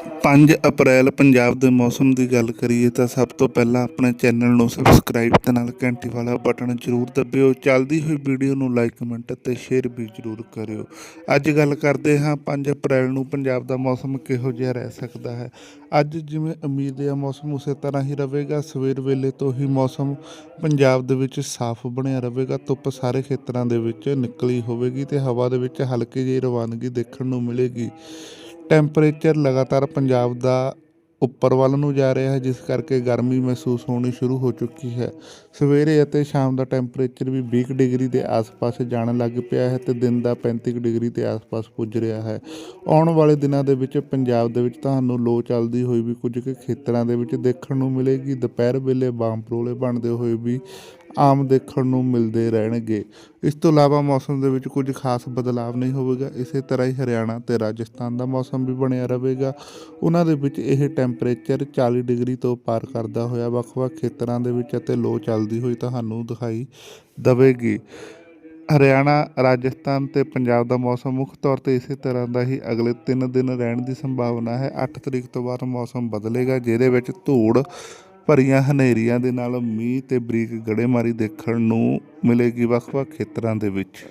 5 ਅਪ੍ਰੈਲ ਪੰਜਾਬ ਦੇ ਮੌਸਮ ਦੀ ਗੱਲ ਕਰੀਏ ਤਾਂ ਸਭ ਤੋਂ ਪਹਿਲਾਂ ਆਪਣੇ ਚੈਨਲ ਨੂੰ ਸਬਸਕ੍ਰਾਈਬ ਤੇ ਨਾਲ ਘੰਟੀ ਵਾਲਾ ਬਟਨ ਜ਼ਰੂਰ ਦਬਿਓ। ਚੱਲਦੀ ਹੋਈ ਵੀਡੀਓ ਨੂੰ ਲਾਈਕ, ਕਮੈਂਟ ਅਤੇ ਸ਼ੇਅਰ ਵੀ ਜ਼ਰੂਰ ਕਰਿਓ। ਅੱਜ ਗੱਲ ਕਰਦੇ ਹਾਂ 5 ਅਪ੍ਰੈਲ ਨੂੰ ਪੰਜਾਬ ਦਾ ਮੌਸਮ ਕਿਹੋ ਜਿਹਾ ਰਹਿ ਸਕਦਾ ਹੈ। ਅੱਜ ਜਿਵੇਂ ਉਮੀਦ ਹੈ, ਮੌਸਮ ਉਸੇ ਤਰ੍ਹਾਂ ਹੀ ਰਹੇਗਾ। ਸਵੇਰ ਵੇਲੇ ਤੋਂ ਹੀ ਮੌਸਮ ਪੰਜਾਬ ਦੇ ਵਿੱਚ ਸਾਫ਼ ਬਣਿਆ ਰਹੇਗਾ। ਧੁੱਪ ਸਾਰੇ ਖੇਤਰਾਂ ਦੇ ਵਿੱਚ ਨਿਕਲੀ ਹੋਵੇਗੀ ਤੇ ਹਵਾ ਦੇ ਵਿੱਚ ਹਲਕੀ ਜਿਹੀ ਰਵਾਨਗੀ ਦੇਖਣ ਨੂੰ ਮਿਲੇਗੀ। ਟੈਂਪਰੇਚਰ ਲਗਾਤਾਰ ਪੰਜਾਬ ਦਾ ਉੱਪਰ ਵੱਲ ਨੂੰ ਜਾ ਰਿਹਾ ਹੈ, ਜਿਸ ਕਰਕੇ ਗਰਮੀ ਮਹਿਸੂਸ ਹੋਣੀ ਸ਼ੁਰੂ ਹੋ ਚੁੱਕੀ ਹੈ। ਸਵੇਰੇ ਅਤੇ ਸ਼ਾਮ ਦਾ ਟੈਂਪਰੇਚਰ ਵੀ 20 ਡਿਗਰੀ ਦੇ ਆਸ-ਪਾਸ ਜਾਣ ਲੱਗ ਪਿਆ ਹੈ ਤੇ ਦਿਨ ਦਾ 35 ਡਿਗਰੀ ਦੇ ਆਸ-ਪਾਸ ਪੁੱਜ ਰਿਹਾ ਹੈ। ਆਉਣ ਵਾਲੇ ਦਿਨਾਂ ਦੇ ਵਿੱਚ ਪੰਜਾਬ ਦੇ ਵਿੱਚ ਤੁਹਾਨੂੰ ਲੋ ਚੱਲਦੀ ਹੋਈ ਵੀ ਕੁਝ ਕੁ ਖੇਤਰਾਂ ਦੇ ਵਿੱਚ ਦੇਖਣ ਨੂੰ ਮਿਲੇਗੀ। ਦੁਪਹਿਰ ਵੇਲੇ ਬਾਮ ਪਰੋਲੇ ਬਣਦੇ ਹੋਏ ਵੀ ਆਮ ਦੇਖਣ ਨੂੰ ਮਿਲਦੇ ਰਹਿਣਗੇ। ਇਸ ਤੋਂ ਇਲਾਵਾ ਮੌਸਮ ਦੇ ਵਿੱਚ ਕੁਝ ਖਾਸ ਬਦਲਾਵ ਨਹੀਂ ਹੋਵੇਗਾ। ਇਸੇ ਤਰ੍ਹਾਂ ਹੀ ਹਰਿਆਣਾ ਤੇ ਰਾਜਸਥਾਨ ਦਾ ਮੌਸਮ ਵੀ ਬਣਿਆ ਰਹੇਗਾ। ਉਹਨਾਂ ਦੇ ਵਿੱਚ ਇਹ ਟੈਂਪਰੇਚਰ 40 ਡਿਗਰੀ ਤੋਂ ਪਾਰ ਕਰਦਾ ਹੋਇਆ ਵੱਖ-ਵੱਖ ਖੇਤਰਾਂ ਦੇ ਵਿੱਚ ਅਤੇ ਲੋ ਚੱਲਦੀ ਹੋਈ ਤੁਹਾਨੂੰ ਦਿਖਾਈ ਦਵੇਗੀ। ਹਰਿਆਣਾ, ਰਾਜਸਥਾਨ ਤੇ ਪੰਜਾਬ ਦਾ ਮੌਸਮ ਮੁੱਖ ਤੌਰ ਤੇ ਇਸੇ ਤਰ੍ਹਾਂ ਦਾ ਹੀ ਅਗਲੇ 3 ਦਿਨ ਰਹਿਣ ਦੀ ਸੰਭਾਵਨਾ ਹੈ। 8 ਤਰੀਕ ਤੋਂ ਬਾਅਦ ਮੌਸਮ ਬਦਲੇਗਾ, ਜਿਹਦੇ ਵਿੱਚ ਧੂੜ ਭਰੀਆਂ ਹਨੇਰੀਆਂ ਦੇ ਨਾਲ ਮੀਂਹ ਤੇ ਬਰੀਕ ਗੜੇਮਾਰੀ ਦੇਖਣ ਨੂੰ ਮਿਲੇਗੀ ਵੱਖ-ਵੱਖ ਖੇਤਰਾਂ ਦੇ ਵਿੱਚ।